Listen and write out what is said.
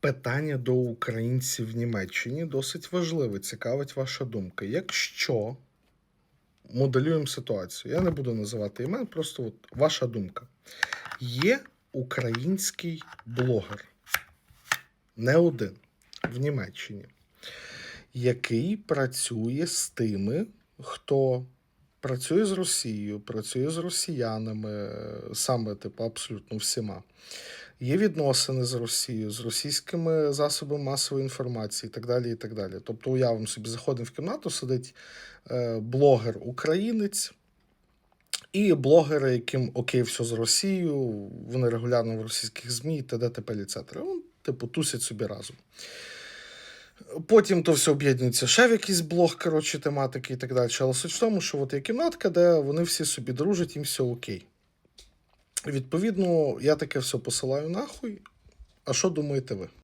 Питання до українців в Німеччині досить важливе. Цікавить ваша думка. Якщо моделюємо ситуацію, я не буду називати імен, просто от ваша думка. Є український блогер, не один в Німеччині, який працює з тими, хто працює з Росією, працює з росіянами, е, саме типу абсолютно всіма. Є відносини з Росією, з російськими засобами масової інформації і так далі. і так далі. Тобто, уявимо собі, заходимо в кімнату, сидить е, блогер українець і блогери, яким окей, все з Росією, вони регулярно в російських ЗМІ, т.д. т.п. ліцетри. Типу, тусять собі разом. Потім то все об'єднується ще в якийсь блог, коротше, тематики і так далі. Але суть в тому, що от є кімнатка, де вони всі собі дружать, їм все окей. Відповідно, я таке все посилаю нахуй. А що думаєте ви?